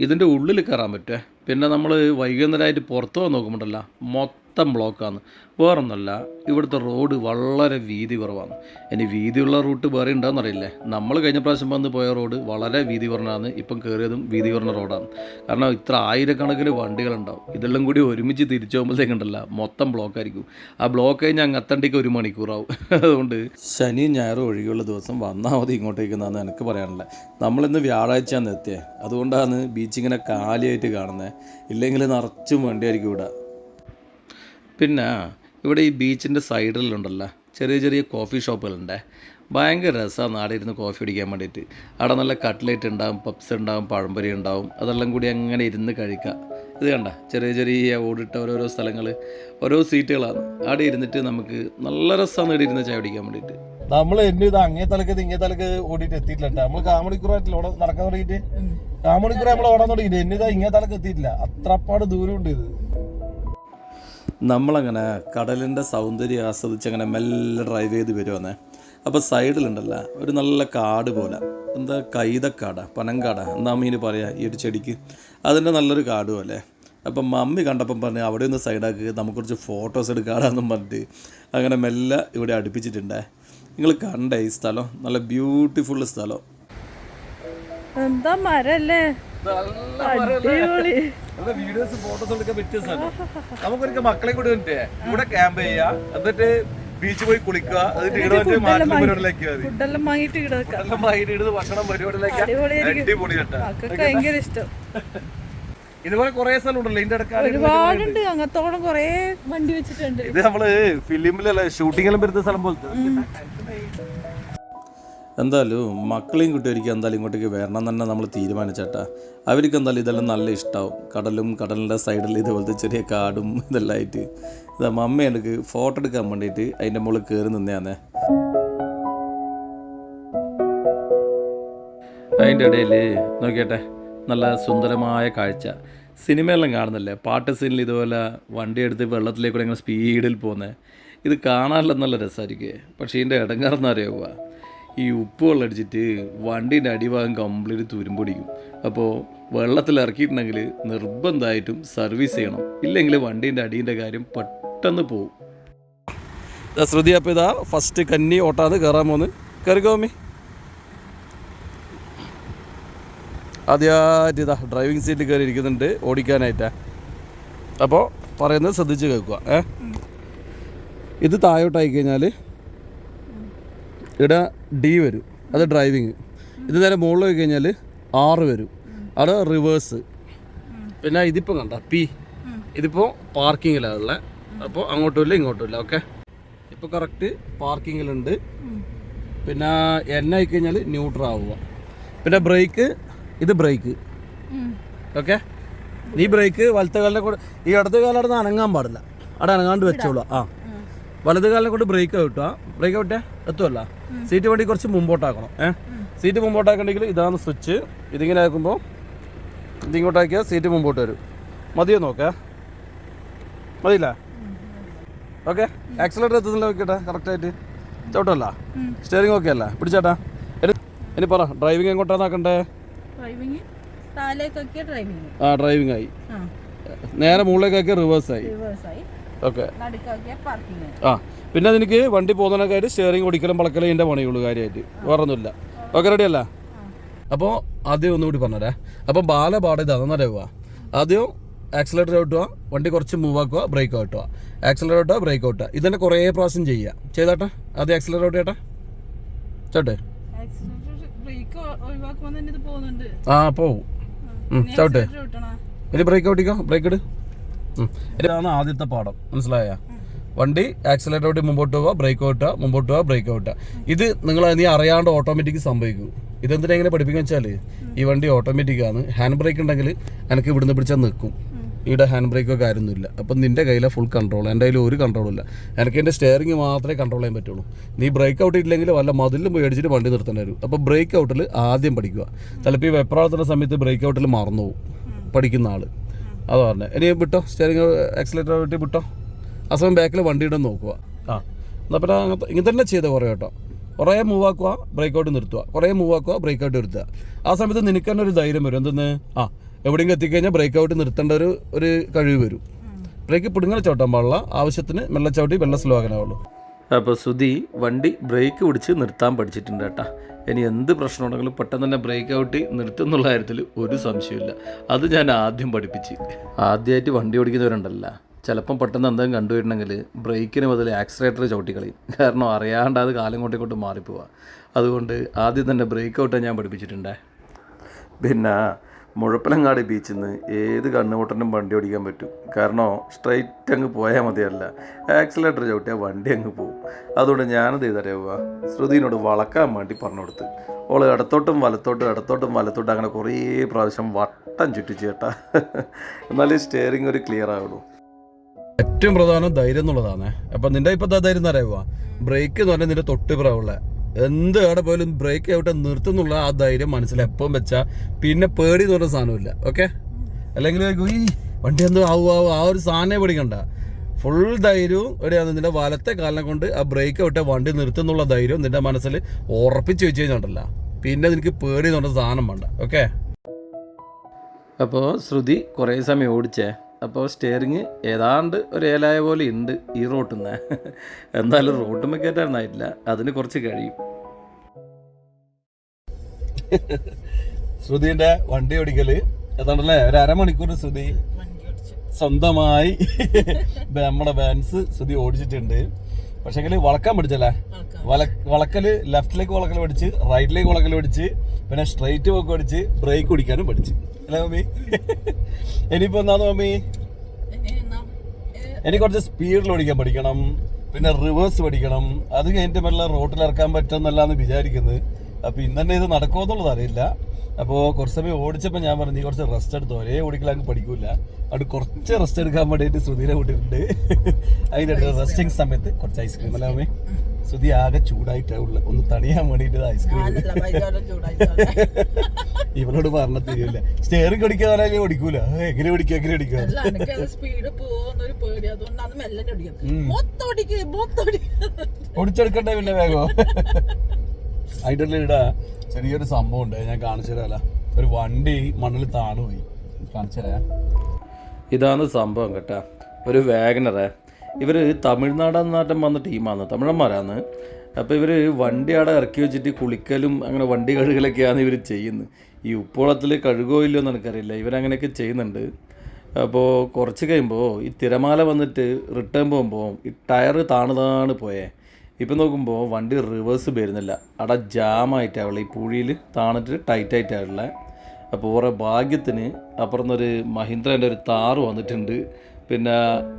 ഇതിന്റെ ഉള്ളിൽ കയറാൻ പറ്റുമേ പിന്നെ നമ്മൾ വൈകുന്നേരമായിട്ട് പുറത്ത് പോകാൻ നോക്കുമ്പോണ്ടല്ല മൊത്തം ബ്ലോക്കാണ്. വേറൊന്നുമല്ല ഇവിടുത്തെ റോഡ് വളരെ വീതി കുറവാണ്. ഇനി വീതിയുള്ള റൂട്ട് വേറെ ഉണ്ടോയെന്നറിയില്ലേ നമ്മൾ കഴിഞ്ഞ പ്രാവശ്യം വന്ന് പോയ റോഡ് വളരെ വീതി കുറഞ്ഞാണ് ഇപ്പം കയറിയതും വീതി കുറഞ്ഞ റോഡാണ്. കാരണം ഇത്ര ആയിരക്കണക്കിന് വണ്ടികളുണ്ടാവും. ഇതെല്ലാം കൂടി ഒരുമിച്ച് തിരിച്ചു പോകുമ്പോഴത്തേക്കുണ്ടല്ല മൊത്തം ബ്ലോക്കായിരിക്കും. ആ ബ്ലോക്ക് കഴിഞ്ഞാൽ അങ്ങ് അത്തണ്ടിക്ക് ഒരു മണിക്കൂറാവും. അതുകൊണ്ട് ശനി ഞായറും ഒഴികെയുള്ള ദിവസം വന്നാൽ മതി ഇങ്ങോട്ടേക്ക് എന്നാണ് എനിക്ക് പറയാനുള്ളത്. നമ്മളിന്ന് വ്യാഴാഴ്ചയാണ് എത്തിയത് അതുകൊണ്ടാണ് ബീച്ചിങ്ങനെ കാലിയായിട്ട് കാണുന്നത്. ഇല്ലെങ്കിൽ നിറച്ചും വണ്ടിയായിരിക്കും ഇവിടെ. പിന്നെ ഇവിടെ ഈ ബീച്ചിന്റെ സൈഡിലുണ്ടല്ലോ ചെറിയ ചെറിയ കോഫി ഷോപ്പുകളുണ്ട്. ഭയങ്കര രസമാണ് അവിടെ ഇരുന്ന് കോഫി കുടിക്കാൻ വേണ്ടിയിട്ട്. അവിടെ നല്ല കട്ട്ലേറ്റ് ഉണ്ടാവും പപ്സ് ഉണ്ടാവും പഴംപൊരി ഉണ്ടാവും അതെല്ലാം കൂടി അങ്ങനെ ഇരുന്ന് കഴിക്കുക ഇത് കണ്ട ചെറിയ ചെറിയ ഓടിട്ട ഓരോരോ സ്ഥലങ്ങൾ ഓരോ സീറ്റുകളാണ്. അവിടെ ഇരുന്നിട്ട് നമുക്ക് നല്ല രസമാണ് ഇവിടെ ഇരുന്ന് ചായ കുടിക്കാൻ വേണ്ടിയിട്ട്. നമ്മൾ എന്നെ ഇത് അങ്ങേ തലക്ക് ഇങ്ങേ തലക്ക് ഓടിയിട്ട് എത്തിയിട്ടില്ല നമ്മൾ കാമണിക്കൂറായിട്ടില്ല ഓടാൻ നടക്കാൻ തുടങ്ങിയിട്ട്? കാമണിക്കൂർ നമ്മൾ ഓടാൻ തുടങ്ങിയിട്ട് എന്നെ ഇതാ ഇങ്ങേ തലക്ക് എത്തിയിട്ടില്ല. അത്രപ്പാട് ദൂരമുണ്ട് ഇത്. നമ്മളങ്ങനെ കടലിന്റെ സൗന്ദര്യം ആസ്വദിച്ച് അങ്ങനെ മെല്ലെ ഡ്രൈവ് ചെയ്ത് വരുവാന്നേ. അപ്പോൾ സൈഡിലുണ്ടല്ലോ ഒരു നല്ല കാട് പോലെ. എന്താ കൈതക്കാട പനങ്കാട എന്താ മീന് പറയാ ഈ ഒരു ചെടിക്ക്? അതിന്റെ നല്ലൊരു കാട് പോലെ. അപ്പം മമ്മി കണ്ടപ്പം പറഞ്ഞ് അവിടെ ഒന്ന് സൈഡാക്കി നമുക്ക് കുറച്ച് ഫോട്ടോസ് എടുക്കാടാന്നും പറഞ്ഞിട്ട് അങ്ങനെ മെല്ലെ ഇവിടെ അടുപ്പിച്ചിട്ടുണ്ടേ. നിങ്ങൾ കണ്ടേ ഈ സ്ഥലം നല്ല ബ്യൂട്ടിഫുൾ സ്ഥലം. എന്താ മരല്ലേ? നല്ല വീഡിയോസ് ഫോട്ടോസ് എടുക്കാൻ പറ്റിയ സ്ഥലം നമുക്കൊരിക്കൽ മക്കളെ കൂടി വന്നിട്ടേ ഇവിടെ ക്യാമ്പ് ചെയ്യാ. എന്നിട്ട് ബീച്ച് പോയി കുളിക്കുക. എന്നിട്ട് പരിപാടിയിലേക്ക് ഫുഡെല്ലാം വാങ്ങിയിട്ട് ഭക്ഷണം പരിപാടിയിലേക്ക്. അടിപൊളി ഭയങ്കര ഇഷ്ടം. ഇതുപോലെ കുറെ സ്ഥലമുണ്ടല്ലോ ഇതിന്റെ ഇടയ്ക്ക് ഒരുപാടുണ്ട്. അങ്ങത്തോളം കുറെ വണ്ടി വെച്ചിട്ടുണ്ട്. ഇത് നമ്മൾ ഫിലിമിലല്ല ഷൂട്ടിങ്ങിലും വരുന്ന സ്ഥലം പോലത്തെ. എന്തായാലും മക്കളെയും കുട്ടിയൊരിക്കും എന്തായാലും ഇങ്ങോട്ടേക്ക് വരണം തന്നെ നമ്മൾ തീരുമാനിച്ചേട്ടാ. അവർക്ക് എന്തായാലും ഇതെല്ലാം നല്ല ഇഷ്ടമാവും കടലും കടലിന്റെ സൈഡിൽ ഇതുപോലത്തെ ചെറിയ കാടും ഇതെല്ലാം ആയിട്ട്. ഇതാ മമ്മ എനിക്ക് ഫോട്ടോ എടുക്കാൻ വേണ്ടിയിട്ട് അതിന്റെ മുകളിൽ കയറി നിന്നയാന്നേ അതിന്റെ ഇടയിൽ നോക്കിയട്ടെ നല്ല സുന്ദരമായ കാഴ്ച. സിനിമയെല്ലാം കാണുന്നില്ലേ? പാട്ട് സീനിൽ ഇതുപോലെ വണ്ടി എടുത്ത് വെള്ളത്തിലേക്കൂടെ ഇങ്ങനെ സ്പീഡിൽ പോകുന്നത് ഇത് കാണാനുള്ള നല്ല രസമായിരിക്കും. പക്ഷേ ഇതിന്റെ ഇടങ്ങാറെന്ന് അറിയാവുക ഈ ഉപ്പ് വെള്ളം അടിച്ചിട്ട് വണ്ടീന്റെ അടിഭാഗം കംപ്ലീറ്റ് തുരുമ്പൊടിക്കും. അപ്പോൾ വെള്ളത്തിൽ ഇറക്കിയിട്ടുണ്ടെങ്കിൽ നിർബന്ധമായിട്ടും സർവീസ് ചെയ്യണം. ഇല്ലെങ്കിൽ വണ്ടീന്റെ അടീന്റെ കാര്യം പെട്ടെന്ന് പോകും ശ്രുതി അപ്പോൾ ഇതാ ഫസ്റ്റ് കന്നി ഓട്ടാതെ കയറാൻ പോന്ന്. കയറിക്കോമി ആദ്യമായിട്ട് ഇതാ ഡ്രൈവിംഗ് സീറ്റിൽ കയറി ഇരിക്കുന്നുണ്ട് ഓടിക്കാനായിട്ടാ. അപ്പോൾ പറയുന്നത് ശ്രദ്ധിച്ച് കേൾക്കുക ഏ? ഇത് താഴോട്ടായി കഴിഞ്ഞാൽ ഇവിടെ ഡി വരും. അത് ഡ്രൈവിങ് ഇത് നേരെ മുകളിൽ പോയി കഴിഞ്ഞാൽ ആറ് വരും. അവിടെ റിവേഴ്സ് പിന്നെ ഇതിപ്പോൾ കണ്ട പി ഇതിപ്പോൾ പാർക്കിങ്ങിലാണ് ഉള്ളത് അപ്പോൾ അങ്ങോട്ടും ഇല്ല ഇങ്ങോട്ടും ഇല്ല. ഓക്കെ ഇപ്പോൾ കറക്റ്റ് പാർക്കിങ്ങിലുണ്ട് പിന്നെ എൻ ആയി കഴിഞ്ഞാൽ ന്യൂട്രൽ ആവുക പിന്നെ ബ്രേക്ക് ഇത് ബ്രേക്ക് ഓക്കെ ഈ ബ്രേക്ക് വലത്തെ കാലിനെ കൂടെ ഈ ഇടത്തെ കാലം അവിടെ നിന്ന് അനങ്ങാൻ പാടില്ല. അവിടെ അനങ്ങാണ്ട് വെച്ചോളൂ ആ. വലത് കാലിനെ കൊണ്ട് ബ്രേക്ക് കിട്ടുക ബ്രേക്ക് കിട്ടിയാ എത്തുമല്ല സീറ്റ് വണ്ടി കുറച്ച് മുമ്പോട്ടാക്കണം. ഏഹ് സീറ്റ് മുമ്പോട്ടാക്കണ്ടെങ്കിൽ ഇതാണ് സ്വിച്ച് ഇതിങ്ങനെ ആക്കുമ്പോൾ ഇതിങ്ങോട്ടാക്കിയാൽ സീറ്റ് മുമ്പോട്ട് വരും. മതിയോ നോക്ക? മതിയില്ല? ഓക്കെ. ആക്സിലേറ്റർ എത്തുന്നില്ല നോക്കിട്ടെ കറക്റ്റായിട്ട് ചവിട്ടല്ല. സ്റ്റിയറിംഗ് ഓക്കെ അല്ല. പിടിച്ചേട്ടാ. ഇനി പറ ഡ്രൈവിംഗ് ഡ്രൈവിങ് ആ ഡ്രൈവിംഗ് ആയി. നേരെ മുകളിലേക്കാക്കി റിവേഴ്സ് ആയി. റിവേഴ്സായി ഓക്കെ. ആ പിന്നെ നിനക്ക് വണ്ടി പോകുന്നതിനൊക്കെയായിട്ട് സ്റ്റിയറിംഗ് ഓടിക്കലും പളക്കലും ഇതിന്റെ പണിയുള്ളൂ കാര്യമായിട്ട്. വേറെ ഒന്നുമില്ല ഓക്കെ റെഡി അല്ല? അപ്പോൾ ആദ്യം ഒന്നുകൂടി പറഞ്ഞതരാ അപ്പം ബാലപാഠ ഇത് അതെന്നറിയുക ആദ്യം ആക്സിലേറ്റർ ഔട്ടുക വണ്ടി കുറച്ച് മൂവ് ആക്കുക ബ്രേക്ക് ഔട്ടുക ആക്സിലേറ്റർ ഔട്ടുക ബ്രേക്ക് ഔട്ടുക ഇതന്നെ കുറേ പ്രാവശ്യം ചെയ്യുക ചെയ്താട്ടെ? ആദ്യം ആക്സിലേറ്റർ ഔട്ട് ചേട്ടേ. ചേട്ടെ ആ പോവും. ചവിട്ടെ. ഇനി ബ്രേക്ക് ഔട്ടിക്കോ ബ്രേക്ക് ഇട്. ഇതാണ് ആദ്യത്തെ പാഠം. മനസ്സിലായ? വണ്ടി ആക്സിലേറ്റർ വണ്ടി മുമ്പോട്ട് പോവുക ബ്രേക്ക് ഔട്ടുക മുമ്പോട്ട് പോവുക ബ്രേക്ക് ഔട്ടുക ഇത് നിങ്ങൾ നീ അറിയാണ്ട് ഓട്ടോമാറ്റിക് സംഭവിക്കും. ഇതെന്തിനാ ഇങ്ങനെ പഠിപ്പിക്കുക വെച്ചാൽ ഈ വണ്ടി ഓട്ടോമാറ്റിക് ആണ്. ഹാൻഡ് ബ്രേക്ക് ഉണ്ടെങ്കിൽ എനിക്ക് ഇവിടുന്ന് പിടിച്ചാൽ നിൽക്കും ഇവിടെ ഹാൻഡ് ബ്രേക്കോ കാര്യമൊന്നുമില്ല. അപ്പം നിന്റെ കയ്യിലെ ഫുൾ കൺട്രോൾ എന്റെ കയ്യിൽ ഒരു കൺട്രോളും ഇല്ല. എനിക്ക് എന്റെ സ്റ്റിയറിംഗ് മാത്രമേ കൺട്രോൾ ചെയ്യാൻ പറ്റുള്ളൂ. നീ ബ്രേക്ക് ഔട്ട് ഇല്ലെങ്കിൽ വല്ല മതിലും മേടിച്ചിട്ട് വണ്ടി നിർത്തേണ്ടി വരും. അപ്പോൾ ബ്രേക്ക് ഔട്ടിൽ ആദ്യം പഠിക്കുക. ചിലപ്പോൾ ഈ വെപ്രാളത്തിന്റെ സമയത്ത് ബ്രേക്ക് ഔട്ടിൽ മറന്നു പോകും. പഠിക്കുന്ന ആൾ അതാ പറഞ്ഞത് ഇനി വിട്ടോ? സ്റ്റിയറിംഗ് ആക്സിലേറ്റർ വെട്ടി വിട്ടോ? ആ സമയം ബാക്കിൽ വണ്ടി ഇടാൻ നോക്കുക. ആ. എന്നാൽ പിന്നെ അങ്ങനത്തെ ഇങ്ങനെ തന്നെ ചെയ്ത കുറേ കേട്ടോ. കുറേ മൂവ് ആക്കുക ബ്രേക്ക് ഔട്ട് നിർത്തുക. കുറേ മൂവ് ആക്കുക ബ്രേക്ക് ഔട്ട് നിർത്തുക. ആ സമയത്ത് നിനക്ക് തന്നെ ഒരു ധൈര്യം വരും. എന്തെന്ന്? ആ എവിടെയെങ്കിലും എത്തിക്കഴിഞ്ഞാൽ ബ്രേക്ക് ഔട്ട് നിർത്തേണ്ട ഒരു ഒരു കഴിവ് വരും. ബ്രേക്ക് പിടുങ്ങനെ ചവിട്ടാൻ പാടില്ല. ആവശ്യത്തിന് മെല്ലെ ചവിട്ടി വെള്ള സ്ലോ ആകാനാവുള്ളൂ അപ്പോൾ സുധി വണ്ടി ബ്രേക്ക് പിടിച്ച് നിർത്താൻ പഠിച്ചിട്ടുണ്ട് കേട്ടാ. ഇനി എന്ത് പ്രശ്നം ഉണ്ടെങ്കിലും പെട്ടെന്ന് തന്നെ ബ്രേക്ക് ഔട്ട് നിർത്തുന്നുള്ള കാര്യത്തിൽ ഒരു സംശയമില്ല അത് ഞാൻ ആദ്യം പഠിപ്പിച്ച്. ആദ്യമായിട്ട് വണ്ടി ഓടിക്കുന്നവരുണ്ടല്ല. ചിലപ്പം പെട്ടെന്ന് എന്തെങ്കിലും കണ്ടുവരണമെങ്കിൽ ബ്രേക്കിന് മുതൽ ആക്സിലേറ്റർ ചവിട്ടിക്കളയും. കാരണം അറിയാണ്ട് അത് കാലം കൊണ്ടേ കൊണ്ട് മാറിപ്പോവാ. അതുകൊണ്ട് ആദ്യം തന്നെ ബ്രേക്ക് ഔട്ടാണ് ഞാൻ പഠിപ്പിച്ചിട്ടുണ്ടേ. പിന്നെ മുഴപ്പലങ്ങാടി ബീച്ചിൽ നിന്ന് ഏത് കണ്ണുമുട്ടനും വണ്ടി ഓടിക്കാൻ പറ്റും. കാരണം സ്ട്രൈറ്റ് അങ്ങ് പോയാൽ മതിയല്ല. ആക്സിലേറ്റർ ചവിട്ടിയാൽ വണ്ടി അങ്ങ് പോകും അതുകൊണ്ട് ഞാനത് ചെയ്തറിയാവുക ശ്രുതിനോട് വളക്കാൻ വേണ്ടി പറഞ്ഞു കൊടുത്ത്. ഓൾ ഇടത്തോട്ടും വലത്തോട്ടും ഇടത്തോട്ടും വലത്തോട്ടും അങ്ങനെ കുറേ പ്രാവശ്യം വട്ടം ചുറ്റിച്ചു കേട്ടാ. എന്നാലേ സ്റ്റിയറിംഗ് ഒരു ക്ലിയർ ആവുള്ളൂ. ഏറ്റവും പ്രധാനം ധൈര്യം എന്നുള്ളതാണ്. അപ്പം നിന്റെ ഇപ്പോഴത്തെ ധൈര്യം അറിയുക ബ്രേക്ക് എന്ന് പറഞ്ഞാൽ നിന്റെ തൊട്ട് പ്രാവുള്ള എന്ത് അവിടെ പോലും ബ്രേക്ക് ഔട്ട് നിർത്തുന്നുള്ള ആ ധൈര്യം മനസ്സിൽ എപ്പം വെച്ചാൽ പിന്നെ പേടി എന്ന് പറഞ്ഞ സാധനമില്ല ഓക്കെ അല്ലെങ്കിൽ ഈ വണ്ടി എന്തോ ആവും ആവും ആ ഒരു സാധനം പേടിക്കണ്ട ഫുൾ ധൈര്യവും എവിടെയാണ് നിന്റെ വലത്തെ കാലിനെ കൊണ്ട് ആ ബ്രേക്ക് ഔട്ട് വണ്ടി നിർത്തുന്നുള്ള ധൈര്യവും നിന്റെ മനസ്സിൽ ഉറപ്പിച്ച് വെച്ച് കഴിഞ്ഞാൽ പിന്നെ നിനക്ക് പേടി എന്ന് പറഞ്ഞ സാധനം വേണ്ട ഓക്കെ അപ്പോൾ ശ്രുതി കുറേ സമയം ഓടിച്ചേ? അപ്പോൾ സ്റ്റിയറിങ് ഏതാണ്ട് ഒരു ഏലായ പോലെ ഉണ്ട് ഈ റോട്ടിൽ നിന്ന് എന്നാലും റോട്ടുമ്മ കയറ്റാനായിട്ടില്ല അതിന് കുറച്ച് കഴിയും. ശ്രുതിന്റെ വണ്ടി ഓടിക്കൽ. ഏതാണ്ടല്ലേ? ഒരു അരമണിക്കൂർ ശ്രുതി സ്വന്തമായി നമ്മുടെ ബാൻസ് ശ്രുതി ഓടിച്ചിട്ടുണ്ട്. പക്ഷെങ്കിൽ വളക്കാൻ പഠിച്ചല്ലേ? വള വളക്കൽ ലെഫ്റ്റിലേക്ക് വളക്കൽ പഠിച്ച് റൈറ്റിലേക്ക് വളക്കൽ പഠിച്ച് പിന്നെ സ്ട്രൈറ്റ് പോക്ക് പഠിച്ച് ബ്രേക്ക് കുടിക്കാനും പഠിച്ച്. അല്ലേ മമ്മി? ഇനിയിപ്പോ എന്താന്ന് മമ്മി? എനിക്ക് കുറച്ച് സ്പീഡിൽ ഓടിക്കാൻ പഠിക്കണം. പിന്നെ റിവേഴ്സ് പഠിക്കണം. അത് കഴിഞ്ഞിട്ട് മെല്ലെ റോട്ടിൽ ഇറക്കാൻ പറ്റുമെന്നല്ലാന്ന് വിചാരിക്കുന്നത്. അപ്പൊ ഇന്ന് തന്നെ ഇത് നടക്കുമോ എന്നുള്ളത് അറിയില്ല. അപ്പോൾ കുറച്ച് സമയം ഓടിച്ചപ്പോൾ ഞാൻ പറഞ്ഞു നീ കുറച്ച് റെസ്റ്റ് എടുത്തു. ഒരേ ഓടിക്കൽ അങ്ങ് പഠിക്കൂല. അവിടെ കുറച്ച് റെസ്റ്റ് എടുക്കാൻ വേണ്ടിയിട്ട് ശ്രുതിനെ വിട്ടിട്ടുണ്ട്. അതിന്റെ ഇടയിൽ റെസ്റ്റിംഗ് സമയത്ത് കുറച്ച് ഐസ്ക്രീം അല്ലേ അമ്മേ ശ്രുതി ആകെ ചൂടായിട്ടാവുള്ള ഒന്ന് തണിയാൻ വേണ്ടിയിട്ട് ഐസ്ക്രീം. ഇവളോട് പറഞ്ഞ തിരിയില്ല സ്റ്റെയറിംഗ് ഓടിക്കാൻ ഓടിക്കൂല. എങ്ങനെ ഓടിക്കുക എങ്ങനെ ഓടിക്കുക ഓടിച്ചെടുക്കണ്ടേ പിന്നെ വേഗം? അതിന്റെ ഇവിടെ ചെറിയൊരു സംഭവം ഉണ്ട്. ഞാൻ കാണിച്ചു തരാല ഒരു വണ്ടി മണ്ണിൽ താണു പോയി. കാണിച്ചു തരാം. ഇതാണ് സംഭവം കേട്ടാ. ഒരു വാഗനറെ ഇവർ തമിഴ്നാടെന്നാട്ടം വന്ന ടീമാണ് തമിഴന്മാരാണ് അപ്പോൾ ഇവർ വണ്ടി അവിടെ ഇറക്കി വെച്ചിട്ട് കുളിക്കലും അങ്ങനെ വണ്ടി കഴുകലൊക്കെയാണ് ഇവർ ചെയ്യുന്നത്. ഈ ഉപ്പോളത്തിൽ കഴുകോ ഇല്ലയോ എന്ന് എനിക്കറിയില്ല. ഇവരങ്ങനെയൊക്കെ ചെയ്യുന്നുണ്ട്. അപ്പോൾ കുറച്ച് കഴിയുമ്പോൾ ഈ തിരമാല വന്നിട്ട് റിട്ടേൺ പോകുമ്പോൾ ഈ ടയർ താണു താണ് പോയേ. ഇപ്പം നോക്കുമ്പോൾ വണ്ടി റിവേഴ്സ് വരുന്നില്ല. അവിടെ ജാമായിട്ടാവുള്ള ഈ പുഴിയിൽ താണിട്ട് ടൈറ്റായിട്ടാവുള്ള അപ്പോൾ ഓരോ ഭാഗ്യത്തിന് അപ്പുറത്തുനിന്നൊരു മഹീന്ദ്രന്റെ ഒരു താറ് വന്നിട്ടുണ്ട്. പിന്നെ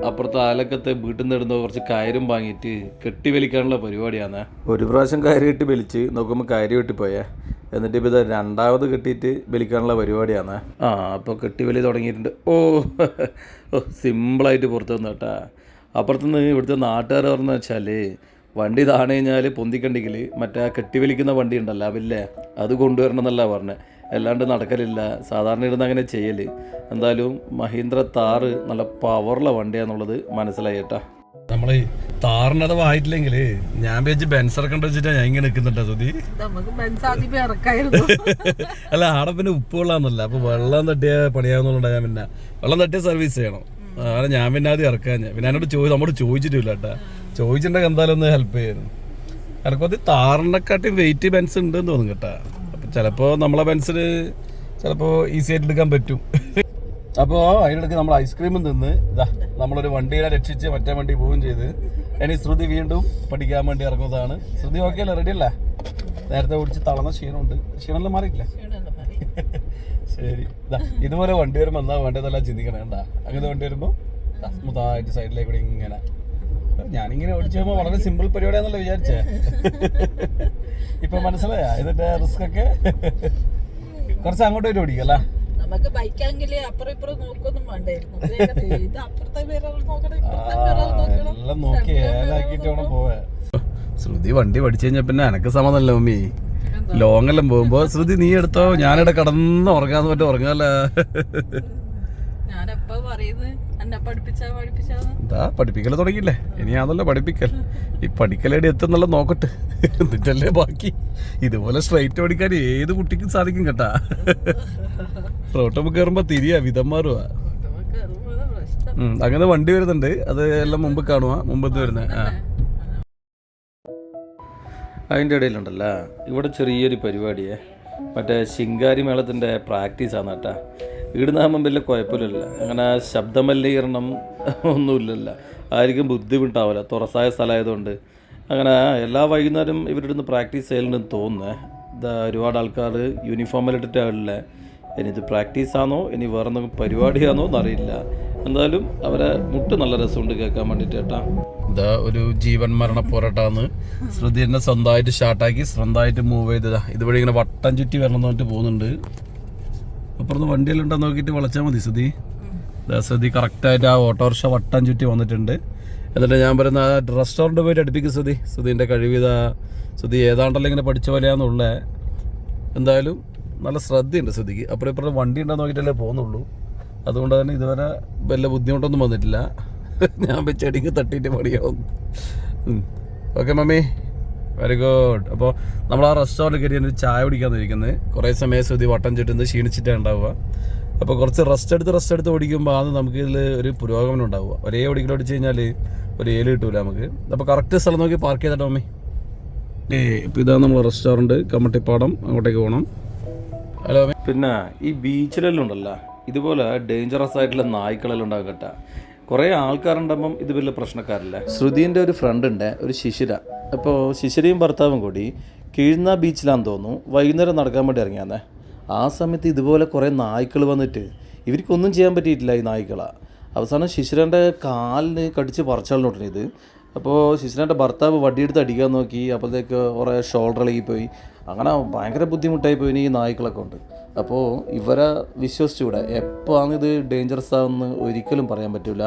അപ്പുറത്തെ ആലക്കത്തെ വീട്ടിൽ നിന്ന് ഇടുന്ന കുറച്ച് കയറും വാങ്ങിയിട്ട് കെട്ടി വലിക്കാനുള്ള പരിപാടിയാണ് ഒരു പ്രാവശ്യം കയറി കെട്ടി വലിച്ച് നോക്കുമ്പോൾ കയറി വെട്ടിപ്പോയേ എന്നിട്ട് ഇപ്പോൾ ഇത് രണ്ടാമത് കെട്ടിയിട്ട് വലിക്കാനുള്ള പരിപാടിയാണ് ആ അപ്പോൾ കെട്ടി വലി തുടങ്ങിയിട്ടുണ്ട്. ഓ ഓ സിമ്പിളായിട്ട് പുറത്തു വന്നു കേട്ടാ. അപ്പുറത്തുനിന്ന് ഇവിടുത്തെ നാട്ടുകാർ പറഞ്ഞു വെച്ചാൽ വണ്ടി താണു കഴിഞ്ഞാൽ പൊന്തിക്കണ്ടെങ്കിൽ മറ്റേ ആ കെട്ടി വലിക്കുന്ന വണ്ടി ഉണ്ടല്ലോ അവല്ലേ അത് കൊണ്ടുവരണം എന്നല്ല പറഞ്ഞത് അല്ലാണ്ട് നടക്കലില്ല. സാധാരണ ഇരുന്ന് അങ്ങനെ ചെയ്യൽ എന്തായാലും മഹീന്ദ്ര താറ് നല്ല പവറുള്ള വണ്ടിയാണെന്നുള്ളത് മനസ്സിലായി കേട്ടാ. നമ്മൾ താറിനത് വായിട്ടില്ലെങ്കിൽ ഞാൻ വെച്ച് ബെൻസ് ഇറക്കണ്ട വെച്ചിട്ടാ ഞാൻ ഇങ്ങനെ നിൽക്കുന്നുണ്ടോ സുതി നമുക്ക് ബെൻസാദിപ്പ് ഇറക്കായിരുന്നു. അല്ല ആടെ പിന്നെ ഉപ്പ് വെള്ളാന്നല്ല. അപ്പൊ വെള്ളം തട്ടിയ പണിയാവുന്നുണ്ടാ ഞാൻ പിന്നെ. വെള്ളം തട്ടിയ സർവീസ് ചെയ്യണം. അതാണ് ഞാൻ പിന്നെ ആദ്യം ഇറക്കാൻ. പിന്നെ എന്നോട് ചോദിച്ചു നമ്മോട് ചോദിച്ചിട്ടില്ല കേട്ടാ ചോദിച്ചിട്ടുണ്ടെങ്കിൽ എന്തായാലും ഒന്ന് ഹെൽപ്പ് ചെയ്യുന്നു ഇറക്കും അത് താറിനെക്കാട്ടി വെയിറ്റ് ബെൻസ് ഉണ്ട് എന്ന് തോന്നും കേട്ടാ. അപ്പൊ ചിലപ്പോ നമ്മളെ ബെൻസിന് ചിലപ്പോ ഈസി ആയിട്ട് എടുക്കാൻ പറ്റും. അപ്പോൾ അതിനിടയ്ക്ക് നമ്മൾ ഐസ്ക്രീമും തിന്ന് ഇതാ നമ്മളൊരു വണ്ടിയെ രക്ഷിച്ച് മറ്റേ വണ്ടി പോവുകയും ചെയ്ത്. ഇനി ശ്രുതി വീണ്ടും പഠിക്കാൻ വേണ്ടി ഇറങ്ങുന്നതാണ്. ശ്രുതി ഓക്കെ അല്ലേ? റെഡി അല്ലേ? നേരത്തെ ഓടിച്ച് തളർന്ന ക്ഷീണമുണ്ട്. ക്ഷീണമെല്ലാം മാറിയില്ല ശരി. ദാ, ഇതുപോലെ വണ്ടി വരുമ്പോ എന്താ വേണ്ടതെല്ലാം ചിന്തിക്കണേ. കണ്ടാ അങ്ങനെ വണ്ടി വരുമ്പോ ദാ, സ്മൂത്തായിട്ട് സൈഡിലേക്ക് കൂടി ഇങ്ങനെ. ഞാനിങ്ങനെ ഓടിച്ചു പോകുമ്പോ വളരെ സിമ്പിൾ പരിപാടിയാണെന്നല്ലേ വിചാരിച്ചേ. ഇപ്പൊ മനസ്സിലായ? ഇതിന്റെ റിസ്ക് ഒക്കെ? കുറച്ച് അങ്ങോട്ട് വരും ഓടിക്കല്ല നമുക്ക് ബൈക്കാണെങ്കിൽ അപ്പുറം ഇപ്പുറം നോക്കൊന്നും വേണ്ടായിരുന്നു. എല്ലാം നോക്കി ഏതാക്കിട്ട് വേണം പോവാ ശ്രുതി വണ്ടി പഠിച്ചു കഴിഞ്ഞാ പിന്നെ എനക്ക് സമന്നല്ലോ മമ്മി ലോങ് എല്ലാം പോകുമ്പോ ശ്രുതി നീ എടുത്തോ? ഞാനിവിടെ കടന്ന് ഉറങ്ങാന്ന് പറ്റും ഉറങ്ങാല്ല? എന്താ പഠിപ്പിക്കൽ തുടങ്ങിയില്ലേ? ഇനി അതല്ല പഠിപ്പിക്കൽ. ഈ പഠിക്കലേടി എത്തുന്നുള്ള നോക്കട്ടെ. എന്നിട്ടല്ലേ ബാക്കി. ഇതുപോലെ സ്ട്രൈറ്റ് ഓടിക്കാൻ ഏത് കുട്ടിക്കും സാധിക്കും കേട്ടാ. റോട്ടപ്പ് കയറുമ്പോ തിരിയാ വിധം മാറുവാ. അങ്ങനെ വണ്ടി വരുന്നുണ്ട്. അത് എല്ലാം മുമ്പ് കാണുക മുമ്പത്ത് വരുന്നത് ആ. അതിന്റെ ഇടയിലുണ്ടല്ലോ. ഇവിടെ ചെറിയൊരു പരിപാടിയെ. മറ്റേ ശിങ്കാരി മേളത്തിന്റെ പ്രാക്ടീസാണ് കേട്ടാ. ഇടുന്നാകുമ്പം വലിയ കുഴപ്പമില്ല അങ്ങനെ ശബ്ദമലിനീകരണം ഒന്നുമില്ലല്ലോ. ആർക്കും ബുദ്ധിമുട്ടാവില്ല. തുറസായ സ്ഥലമായതുകൊണ്ട്. അങ്ങനെ എല്ലാ വൈകുന്നേരം ഇവരുടെ നിന്ന് പ്രാക്ടീസ് ചെയ്യലുണ്ടെന്ന് തോന്നുന്നത് ഒരുപാട് ആൾക്കാർ യൂണിഫോമിലിട്ടിട്ടാവില്ല ഇനി ഇത് പ്രാക്ടീസാണോ? ഇനി വേറെ എന്തെങ്കിലും പരിപാടിയാണോ എന്നറിയില്ല. എന്തായാലും അവരെ മുട്ട് നല്ല രസമുണ്ട് കേൾക്കാൻ വേണ്ടിയിട്ട് കേട്ടാ. ഇതാ ഒരു ജീവൻ മരണ പോരാട്ടാന്ന് ശ്രുതി എന്നെ സ്വന്തമായിട്ട് സ്റ്റാർട്ടാക്കി സ്വന്തമായിട്ട് മൂവ് ചെയ്തതാ. ഇതുവഴി ഇങ്ങനെ വട്ടം ചുറ്റി വരണം എന്ന് പറഞ്ഞിട്ട് പോകുന്നുണ്ട്. അപ്പുറത്ത് വണ്ടിയെല്ലാം നോക്കിയിട്ട് വളച്ചാൽ മതി ശ്രുതി. ശ്രുതി കറക്റ്റായിട്ട് ആ ഓട്ടോറിക്ഷ വട്ടം ചുറ്റി വന്നിട്ടുണ്ട്. എന്നിട്ട് ഞാൻ പറയുന്ന ആ റെസ്റ്റോറന്റ് പോയിട്ട് അടുപ്പിക്കും ശ്രുതി. ശ്രുതിന്റെ കഴിവ് ഇതാ. ശ്രുതി ഏതാണ്ടല്ലോ ഇങ്ങനെ പഠിച്ച പോലെയാണെന്നുള്ളത് എന്തായാലും നല്ല ശ്രദ്ധയുണ്ട് ശ്രദ്ധിക്ക് അപ്പുറം ഇപ്പുറം വണ്ടി ഉണ്ടോ നോക്കിയിട്ടല്ലേ പോകുന്നുള്ളൂ. അതുകൊണ്ട് തന്നെ ഇതുവരെ വല്ല ബുദ്ധിമുട്ടൊന്നും വന്നിട്ടില്ല. ഞാൻ ചെടിക്ക് തട്ടിയിട്ട് പണിയാവും. Okay mummy. വെരി ഗുഡ് അപ്പോൾ നമ്മൾ ആ റെസ്റ്റോറന്റ് കയറി ഒരു ചായ കുടിക്കാൻ ഇരിക്കുന്നത് കുറേ സമയം ശ്രുതി വട്ടം ചുറ്റുന്നത് ക്ഷീണിച്ചിട്ടാണ് ഉണ്ടാവുക. അപ്പോൾ കുറച്ച് റെസ്റ്റ് എടുത്ത് റെസ്റ്റ് എടുത്ത് ഓടിക്കുമ്പോൾ അത് നമുക്ക് ഇതിൽ ഒരു പുരോഗമനം ഉണ്ടാവുക. ഒരേ ഓടിക്കൽ ഓടിച്ച് കഴിഞ്ഞാൽ ഒരു ഏൽ കിട്ടൂല നമുക്ക്. അപ്പോൾ കറക്റ്റ് സ്ഥലം നോക്കി പാർക്ക് ചെയ്തിട്ടോ മമ്മി? ഏ ഇപ്പോൾ ഇതാണ് നമ്മൾ റെസ്റ്റോറന്റ് കമ്മട്ടിപ്പാടം. അങ്ങോട്ടേക്ക് പോകണം ഹലോ പിന്നെ ഈ ബീച്ചിലെല്ലാം ഉണ്ടല്ലോ ഇതുപോലെ ഡേഞ്ചറസ് ആയിട്ടുള്ള നായ്ക്കളെല്ലാം ഉണ്ടാകും കേട്ടാ കുറേ ആൾക്കാരുണ്ടാകുമ്പം ഇത് വലിയ പ്രശ്നക്കാരില്ല? ശ്രുതിന്റെ ഒരു ഫ്രണ്ട് ഉണ്ട് ഒരു ശിശിര. അപ്പോൾ ശിശിരയും ഭർത്താവും കൂടി കീഴ്ന്ന ബീച്ചിലാന്ന് തോന്നുന്നു. വൈകുന്നേരം നടക്കാൻ വേണ്ടി ഇറങ്ങിയാന്നേ. ആ സമയത്ത് ഇതുപോലെ കുറേ നായ്ക്കൾ വന്നിട്ട് ഇവർക്കൊന്നും ചെയ്യാൻ പറ്റിയിട്ടില്ല ഈ നായ്ക്കളെ. അവസാനം ശിശിരന്റെ കാലിന് കടിച്ച് പറിച്ചാളിനോട്ടിന് ഇത്. അപ്പോൾ ശിശിരന്റെ ഭർത്താവ് വടിയെടുത്ത് അടിക്കാൻ നോക്കി അപ്പോഴത്തേക്ക് കുറേ ഷോൾഡർ പോയി. അങ്ങനെ ഭയങ്കര ബുദ്ധിമുട്ടായി പോയി ഈ നായ്ക്കളൊക്കെ ഉണ്ട് അപ്പോൾ ഇവരെ വിശ്വസിച്ചുകൂടെ? എപ്പോഴാണ് ഇത് ഡേഞ്ചറസ് ആവുമെന്ന് ഒരിക്കലും പറയാൻ പറ്റില്ല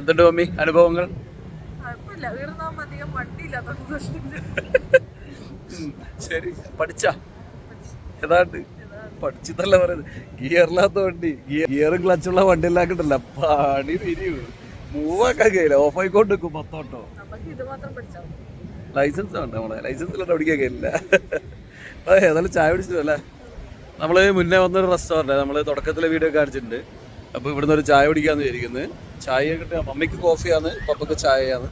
എന്തുണ്ട് മമ്മി? അനുഭവങ്ങൾ? ശരി. പഠിച്ച? ഏതാണ്ട്? പഠിച്ചതല്ല പറയുന്നത്. ഗിയറില്ലാത്ത വണ്ടി. ഗിയറും ക്ലച്ചുള്ള വണ്ടി എല്ലാം കിട്ടില്ല പണി തിരിയും മൂവാക്കാൻ കഴിയില്ല ഓഫ് ആയിക്കൊണ്ട് നിൽക്കും പത്തോട്ടോ ലൈസൻസ് വേണ്ട നമ്മളെ. ലൈസൻസ് ഇല്ലാണ്ട് പഠിക്കാൻ കഴിയില്ല അതെ ഏതായാലും ചായ പിടിച്ചിട്ടു അല്ലേ? നമ്മൾ മുന്നേ വന്നൊരു റെസ്റ്റോറന്റ് നമ്മൾ തുടക്കത്തിലെ വീഡിയോ കാണിച്ചിട്ടുണ്ട്. അപ്പോൾ ഇവിടുന്ന് ഒരു ചായ പിടിക്കാന്ന് വിചാരിക്കുന്നത് ചായ കിട്ടുക. മമ്മിക്ക് കോഫിയാണ് പപ്പക്ക് ചായയാണ്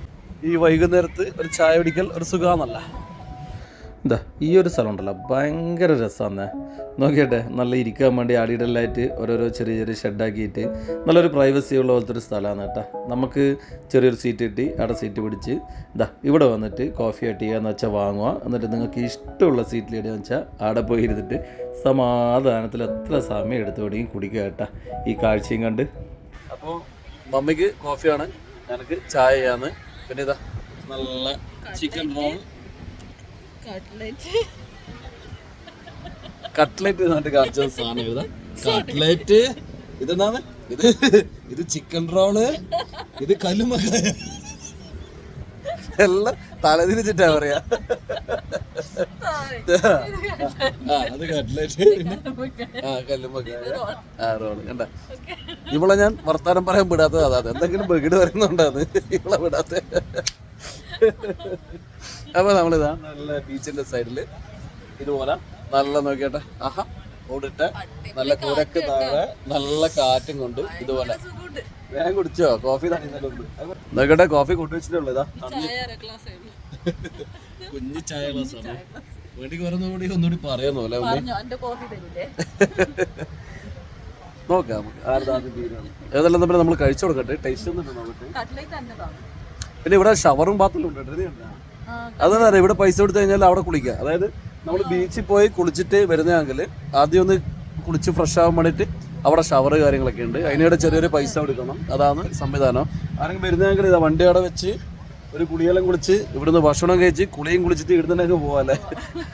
ഈ വൈകുന്നേരത്ത് ഒരു ചായ കുടിക്കൽ ഒരു സുഖമാണല്ല എന്താ ഈ ഒരു സ്ഥലം ഉണ്ടല്ലോ ഭയങ്കര രസമാണ് നോക്കിയട്ടെ നല്ല ഇരിക്കാൻ വേണ്ടി അടിയിടലായിട്ട് ഓരോരോ ചെറിയ ചെറിയ ഷെഡാക്കിയിട്ട് നല്ലൊരു പ്രൈവസി ഉള്ള പോലത്തെ ഒരു സ്ഥലമാണ് കേട്ടോ. നമുക്ക് ചെറിയൊരു സീറ്റ് കിട്ടി അവിടെ സീറ്റ് പിടിച്ച് ഇതാ ഇവിടെ വന്നിട്ട് കോഫി ടീ എന്ന് വെച്ചാൽ വാങ്ങുക എന്നിട്ട് നിങ്ങൾക്ക് ഇഷ്ടമുള്ള സീറ്റിൽ ഇടുക വെച്ചാൽ അവിടെ പോയി ഇരുന്നിട്ട് സമാധാനത്തിൽ എത്ര സമയം എടുത്തു തുടങ്ങി കുടിക്കുക കേട്ടോ. ഈ കാഴ്ചയും കണ്ട്. അപ്പോൾ മമ്മിക്ക് കോഫിയാണ് എനിക്ക് ചായയാണ് പിന്നെ ഇതാ നല്ല ചിക്കൻ റോൾ കട്ട്ലറ്റ് എന്നിട്ട് കാണിച്ച സാധനം ഇതാ. കട്ട്ലറ്റ് ഇതെന്താണ്? ഇത് ഇത് ചിക്കൻ റോൾ ഇത് കല്ലുമക്കായ എല്ലാം തലതിരിച്ചിട്ടാ പറയാ. ആ അത് കട്ട്ലറ്റ് ആ കല്ലുമക്കായ ആ റോൾ കണ്ട? ഇവളെ ഞാൻ വർത്താനം പറയാൻ വിടാത്തത് അതാ. എന്തെങ്കിലും ബഗിട് വരുന്നുണ്ടാന്ന് ഇവളെ വിടാത്ത അപ്പൊ നമ്മളിതാ നല്ല ബീച്ചിന്റെ സൈഡിൽ ഇതുപോലെ നല്ല നോക്കിയട്ടെ. ആഹാ ഓടിട്ട് നല്ല കുരക്ക് താഴെ നല്ല കാറ്റും കൊണ്ട് ഇതുപോലെ. വേഗം കുടിച്ചോ? കോഫി നോക്കട്ടെ കോഫി കൊണ്ടുവച്ചിട്ടുള്ളൂ ഇതാ. ചായ അര ഗ്ലാസ് കുഞ്ഞു ചായ ഗ്ലാസ് ആണ്? വേണ്ടി വരുന്ന കൂടി ഒന്നുകൂടി പറയാന്നോ അല്ലെ തരൂലേ? നോക്കാം ഏതെല്ലാം തമ്മിൽ നമ്മൾ കഴിച്ചു കൊടുക്കട്ടെ ടേസ്റ്റ് ഒന്നും പിന്നെ ഇവിടെ ഷവറും ബാത്റൂം ഉണ്ട് അറിയാം ഇവിടെ പൈസ കൊടുത്തു കഴിഞ്ഞാൽ അവിടെ കുളിക്കാം അതായത് നമ്മൾ ബീച്ചിൽ പോയി കുളിച്ചിട്ട് വരുന്നതെങ്കിൽ ആദ്യം ഒന്ന് കുളിച്ച് ഫ്രഷ് ആവാൻ വേണ്ടിയിട്ട് അവിടെ ഷവർ കാര്യങ്ങളൊക്കെ ഉണ്ട്. അതിനിടെ ചെറിയൊരു പൈസ കൊടുക്കണം. അതാണ് സംവിധാനം. ആരെങ്കിലും വരുന്നതെങ്കിൽ ഇതാ വണ്ടി അവിടെ വെച്ച് ഒരു കുളിയെല്ലാം കുളിച്ച് ഇവിടുന്ന് ഭക്ഷണം കഴിച്ച് കുളിയും കുളിച്ചിട്ട് ഇവിടുന്നൊക്കെ പോകാല്ലേ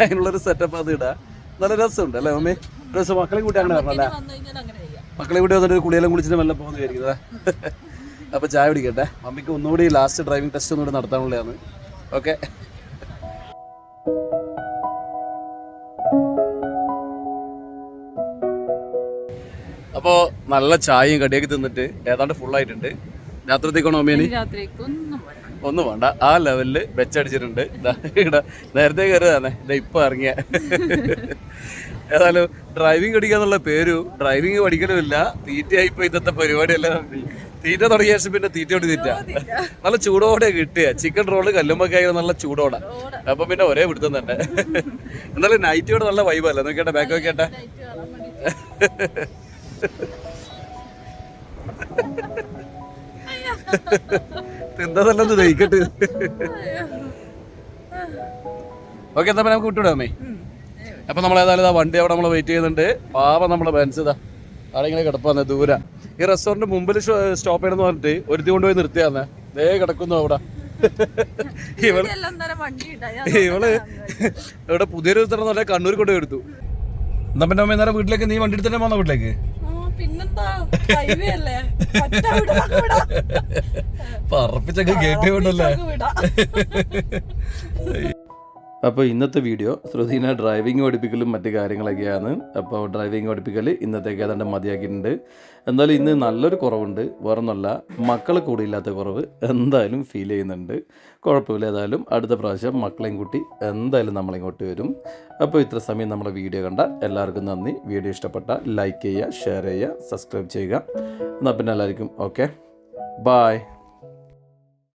അതിനുള്ളൊരു സെറ്റപ്പ് അത് ഇടാം. നല്ല രസമുണ്ട് അല്ലേ മമ്മി? രസം. മക്കളെ കൂട്ടി അങ്ങനെ ചെയ്യാം മക്കളെ കൂട്ടി വന്നിട്ട് ഒരു കുളിയെല്ലാം കുളിച്ചിട്ട് മെല്ലെ പോകുന്ന വിചാരിക്കുന്നത്. അപ്പോൾ ചായ പിടിക്കട്ടെ മമ്മിക്ക് ഒന്നുകൂടി ലാസ്റ്റ് ഡ്രൈവിംഗ് ടെസ്റ്റ് ഒന്നുകൂടി നടത്താനുള്ളതാണ്. ഓക്കെ അപ്പോ നല്ല ചായയും കടിയൊക്കെ തിന്നിട്ട് ഏതാണ്ട് ഫുൾ ആയിട്ടുണ്ട്. രാത്രിത്തേക്കാണോ മമ്മിയനി രാത്രിക്കൊന്നും ഒന്നും വേണ്ട. ആ ലെവലിൽ വെച്ചടിച്ചിട്ടുണ്ട്. നേരത്തെ കയറിയതാണേ. ഇപ്പൊ ഇറങ്ങിയ. ഏതായാലും ഡ്രൈവിംഗ് പഠിക്കാന്നുള്ള പേരു ഡ്രൈവിംഗ് പഠിക്കലുമില്ല തീറ്റയായിപ്പോ ഇന്നത്തെ പരിപാടിയെല്ലാം തീറ്റ തുടങ്ങിയ ശേഷം പിന്നെ തീറ്റയോട് തീറ്റ. നല്ല ചൂടോടെ കിട്ടിയ. ചിക്കൻ റോൾ കല്ലുമ്പക്കായ നല്ല ചൂടോടെ. അപ്പൊ പിന്നെ ഒരേ പിടുത്തം തന്നെ. എന്നാലും നൈറ്റിയോട് നല്ല വൈബല്ല നോക്കിയാട്ടെ ബാക്ക് നോക്കിട്ടെ തിന്നതല്ലെന്ന് ദഹിക്കട്ട്. ഓക്കെ എന്താ നമുക്ക് വിട്ടുവിടാമേ അപ്പൊ നമ്മൾ ഏതായാലും ഇതാ വണ്ടി അവിടെ നമ്മൾ വെയിറ്റ് ചെയ്യുന്നുണ്ട്. പാവം നമ്മുടെ ബെൻസ് ഇതാ. അവിടെ ഇങ്ങനെ കിടപ്പാന്ന് ദൂര. ഈ റെസ്റ്റോറന്റ് മുമ്പിൽ സ്റ്റോപ്പ് ചെയ്യണമെന്ന് പറഞ്ഞിട്ട് ഒരുത്തി കൊണ്ടുപോയി നിർത്തിയാന്ന് ദേ കിടക്കുന്നു അവിടെ. ഇവൾ ഇവൾ ഇവിടെ പുതിയൊരു സ്ഥലം പറഞ്ഞാൽ കണ്ണൂർ കൊണ്ടുപോയി എടുത്തു. എന്നാ പിന്നെ അമ്മ വീട്ടിലേക്ക് നീ വണ്ടി എടുത്തിട്ടേ പോന്ന വീട്ടിലേക്ക്? പിന്നെന്താ? ഹൈവേ അല്ലേ. പറപ്പിച്ചൊക്കെ. അപ്പോൾ ഇന്നത്തെ വീഡിയോ ശ്രുതിനെ ഡ്രൈവിംഗ് പഠിപ്പിക്കലും മറ്റു കാര്യങ്ങളൊക്കെയാണ്. അപ്പോൾ ഡ്രൈവിംഗ് പഠിപ്പിക്കൽ ഇന്നത്തേക്ക് ഏതാണ്ട് മതിയാക്കിയിട്ടുണ്ട്. എന്തായാലും ഇന്ന് നല്ലൊരു കുറവുണ്ട്. വേറൊന്നുമല്ല മക്കൾ കൂടിയില്ലാത്ത കുറവ്. എന്തായാലും ഫീൽ ചെയ്യുന്നുണ്ട്. കുഴപ്പമില്ല. ഏതായാലും അടുത്ത പ്രാവശ്യം മക്കളെയും കൂട്ടി എന്തായാലും നമ്മളിങ്ങോട്ട് വരും. അപ്പോൾ ഇത്ര സമയം നമ്മുടെ വീഡിയോ കണ്ട എല്ലാവർക്കും നന്ദി. വീഡിയോ ഇഷ്ടപ്പെട്ട ലൈക്ക് ചെയ്യുക ഷെയർ ചെയ്യുക സബ്സ്ക്രൈബ് ചെയ്യുക. എന്നാൽ പിന്നെ എല്ലാവർക്കും ഓക്കെ? ബായ്.